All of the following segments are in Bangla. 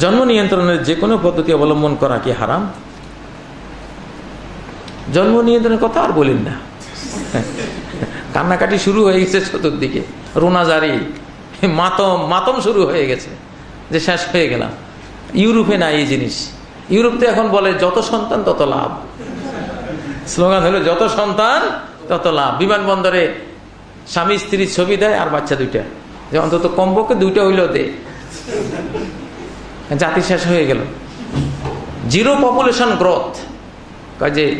জন্ম নিয়ন্ত্রণের যে কোনো পদ্ধতি অবলম্বন করা কি হারাম? জন্ম নিয়ন্ত্রণের কথা আর বলেন না। কান্নাকাটি শুরু হয়ে গেছে চতুর্দিকে। রোনাজারি, মাতম মাতম শুরু হয়ে গেছে। যে শেষ হয়ে গেলাম। ইউরোপে নাই এই জিনিস। ইউরোপতে এখন বলে যত সন্তান তত লাভ। স্লোগান হলো যত সন্তান তত লাভ। বিমানবন্দরে স্বামী স্ত্রীর ছবি দেয় আর বাচ্চা দুইটা। যে অন্তত কমপক্ষে দুইটা হইলেও দে। জাতি শেষ হয়ে গেল। জিরো পপুলেশন গ্রোথ কাজে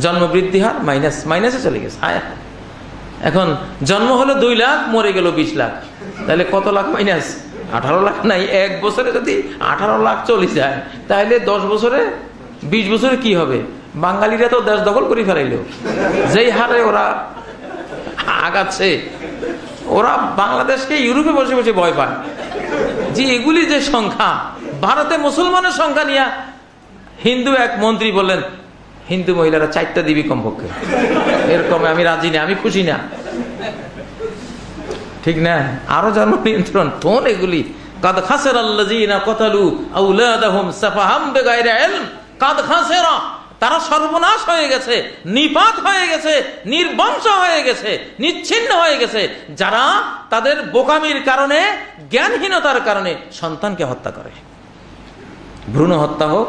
জন্ম বৃদ্ধি হার মাইনাস মাইনাসে চলে গেছে। আয়। এখন জন্ম হলো দুই লাখ, মরে গেল বিশ লাখ। তাহলে কত লাখ মাইনাস আঠারো লাখ নাই। এক বছরে যদি আঠারো লাখ চলে যায়, তাহলে দশ বছরে, বিশ বছরে কি হবে? বাঙালিরা তো দেশ দখল করে ফেলাইল। যেই হারে ওরা আগাচ্ছে, ওরা বাংলাদেশকে ইউরোপে বসে বসে ভয় পায়। যে এগুলি যে সংখ্যা ভারতে মুসলমানের সংখ্যা নিয়ে হিন্দু এক মন্ত্রী বললেন, হিন্দু মহিলারা চারটা দিবি কমপক্ষে। এরকম আমি রাজি না, আমি খুশি না। ঠিক না? আরও জন্ম নিয়ন্ত্রণ কোন এগুলি। কাদ খাসের আল্লাযীনা কতালু আউলাদাহুম সাফাহাম বিগাইরি ইলম। কাদ খাসেরা, তারা সর্বনাশ হয়ে গেছে, নিপাত হয়ে গেছে, নির্বংশ হয়ে গেছে, নিচ্ছিন্ন হয়ে গেছে। যারা তাদের বোকামির কারণে, জ্ঞানহীনতার কারণে সন্তানকে হত্যা করে। ভ্রূণ হত্যা হোক,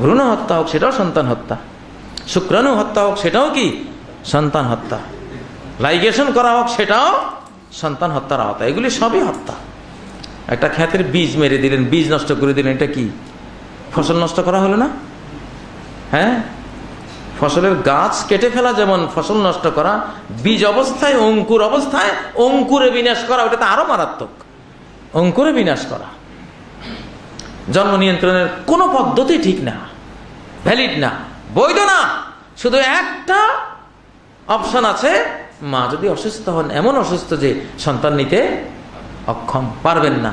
ভ্রূণ হত্যা হোক, সেটাও সন্তান হত্যা। শুক্রাণু হত্যা হোক, সেটাও কি? সন্তান হত্যা। লাইগেশন করা হোক, সেটাও সন্তান হত্যার আওতা। এগুলি সবই হত্যা। একটা খ্যাতের বীজ মেরে দিলেন, বীজ নষ্ট করে দিলেন, এটা কি? ফসল নষ্ট করা হলো না? হ্যাঁ? ফসলের গাছ কেটে ফেলা, যেমন ফসল নষ্ট করা, বীজ অবস্থায়, অঙ্কুর অবস্থায়, অঙ্কুরে বিনাশ করা ওটা তো আরও মারাত্মক। অঙ্কুরে বিনাশ করা। জন্ম নিয়ন্ত্রণের কোনো পদ্ধতি ঠিক না ভ্যালিড না, বৈধ না। শুধু একটা অপশন আছে, মা যদি অসুস্থ হন, এমন অসুস্থ যে সন্তান নিতে অক্ষম পারবেন না।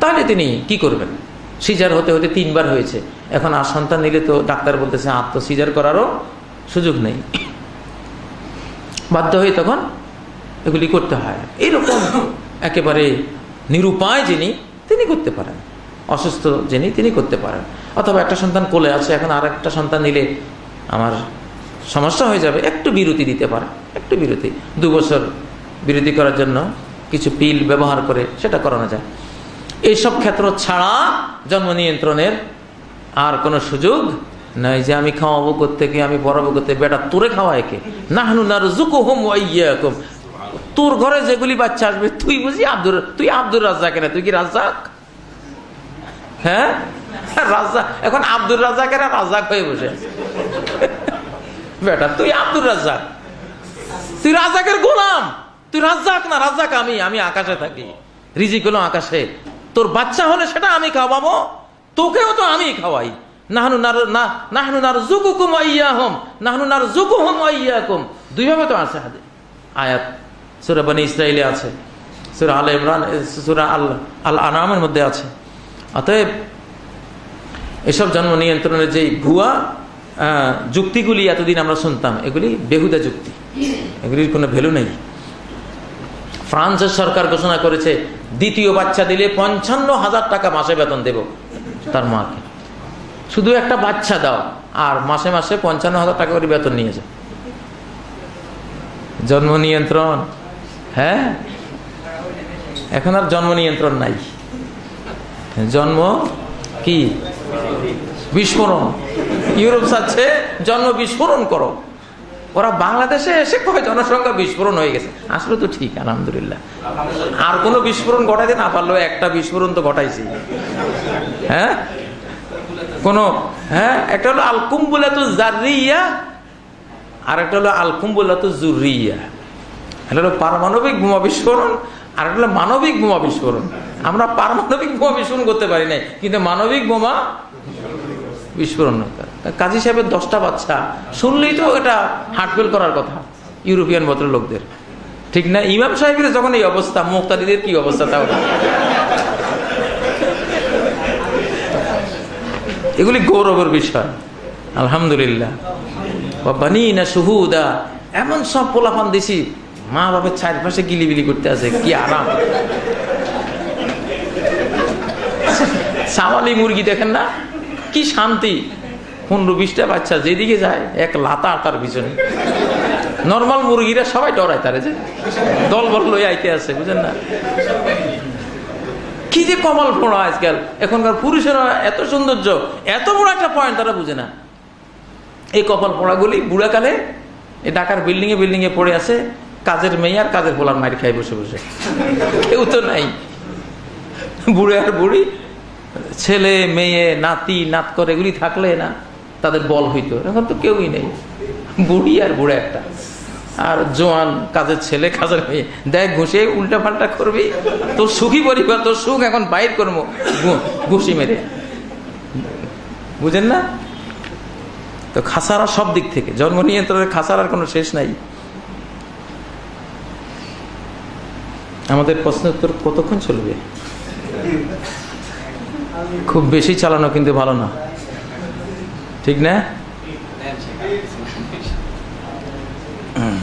তাহলে তিনি কি করবেন? সিজার হতে হতে তিনবার হয়েছে। এখন আর সন্তান নিলে তো ডাক্তার বলতেছে, আর তো সিজার করারও সুযোগ নেই। বাধ্য হয়ে তখন এগুলি করতে হয়। এইরকম একেবারে নিরুপায় যিনি তিনি করতে পারেন। অসুস্থ যিনি, তিনি করতে পারেন। অথবা একটা সন্তান কোলে আছে, এখন আর একটা সন্তান নিলে আমার সমস্যা হয়ে যাবে, একটু বিরতি দিতে পারে, একটু বিরতি। দু বছর বিরতি করার জন্য কিছু পিল ব্যবহার করে সেটা করানো যায়। এইসব ক্ষেত্র ছাড়া জন্ম নিয়ন্ত্রণের আর কোনো সুযোগ নাই যে আমি খাওয়াবো থেকে আমি পড়াবো করতে বেটা, তোরে খাওয়ায় কে? না হানু না জুকো হোম তোর ঘরে যেগুলি বাচ্চা আসবে, তুই বুঝি আব্দুর তুই আব্দুর রাজ্জাক না তুই কি রাজ্জাক? হ্যাঁ? রাজ্জাক এখন আব্দুর রাজ্জাকেরা রাজ্জাক হয়ে বসে। বেটা, তুই আব্দুর রাজ্জাক। তুই রাজ্জাকের গোলাম। তুই রাজ্জাক না, রাজ্জাক আমি আমি আকাশে থাকি। রিজিক হলো আকাশে। তোর বাচ্চা হলে সেটা আমি খাওয়াবো। তোকেও তো আমি খাওয়াই। নাহনু নাহনু নার দুইভাবে তো আছে হাদিস। আয়াত। সূরা বনি ইসরাইলে আছে। সূরা আল ইমরান সূরা আল আল আনামের মধ্যে আছে। অতএব এসব জন্ম নিয়ন্ত্রণের যেই ভুয়া যুক্তিগুলি এতদিন আমরা শুনতাম, এগুলি বেহুদা যুক্তি। এগুলির কোনো ভ্যালু নেই। ফ্রান্সের সরকার ঘোষণা করেছে, দ্বিতীয় বাচ্চা দিলে পঞ্চান্ন হাজার টাকা মাসে বেতন দেব তার মাকে। শুধু একটা বাচ্চা দাও, আর মাসে মাসে পঞ্চান্ন হাজার টাকা করে বেতন নিয়েছে জন্ম নিয়ন্ত্রণ। হ্যাঁ? এখন আর জন্ম নিয়ন্ত্রণ নাই। জন্ম কি? বিস্ফোরণ। ইউরোপ চাচ্ছে জন্ম বিস্ফোরণ করো। ওরা বাংলাদেশে এসে কয় জনসংখ্যা বিস্ফোরণ হয়ে গেছে? আসলে তো ঠিক, আলহামদুলিল্লাহ। আর কোনো বিস্ফোরণ ঘটাইতে না পারলেও একটা বিস্ফোরণ তো ঘটাইছি। হ্যাঁ? কোন হ্যাঁ? একটা হলো আলকুম্বুলা তো জারিয়া আর একটা হলো আলকুম্বুলা তো জুরিয়া এটা হলো পারমাণবিক বোমা বিস্ফোরণ, আর হলো মানবিক বোমা বিস্ফোরণ। আমরা পারমাণবিক বোমা বিস্ফোরণ করতে পারি নাই, কিন্তু মানবিক বোমা বিস্ফোরণ কাজী সাহেবের দশটা বাচ্চা, শুনলেই তো এটা হার্টফেল করার কথা, ইউরোপিয়ান ভদ্রলোকদের। ঠিক না? ইমাম সাহেবের যখন এই অবস্থা, মুক্তাদিদের কি অবস্থা তাহলে এগুলি গৌরবের বিষয়। আলহামদুলিল্লাহ। বা বানি না সুহুদা এমন সব পোলাপান দিছি মা বাবার চারপাশে গিলিবিলি করতে আছে, কি আরাম। সামালি মুরগি দেখেন না? কি শান্তি। পনেরো বিশটা বাচ্চা যেদিকে যায়, এক লাতা তার পিছনে। নর্মাল মুরগিরা সবাই ডরায় তারে যে। দল বল লই আইতে আছে, বুঝেন না? কি যে কপাল পোড়া আজকাল। এখনকার পুরুষেরা এত সৌন্দর্য, এত বড় একটা পয়েন্ট তারা বুঝে না। এই কপাল পোড়াগুলি বুড়াকালে এই ঢাকার বিল্ডিংয়ে বিল্ডিংয়ে পড়ে আছে। কাজের মেয়ে আর কাজের পোলার মারি খাই বসে বসে। কেউ তো নাই। বুড়ে আর বুড়ি, ছেলে, মেয়ে, নাতি নাত করে এগুলি থাকলে না তাদের বল হইতো। এখন তো কেউই নেই। বুড়ি আর বুড়ে একটা। আর জোয়ান, কাজের ছেলে, কাজের মেয়ে। দেখ, ঘুষে উল্টা পাল্টা করবি, তোর সুখী পরিবার, তোর সুখ এখন বাইর করব। ঘুষি মেরে। বুঝেন না? তো খাসারা সব দিক থেকে। জন্ম নিয়ন্ত্রণের খাসারার কোনো শেষ নাই। আমাদের প্রশ্নের উত্তর কতক্ষণ চলবে? খুব বেশি চালানো কিন্তু ভালো না। ঠিক না?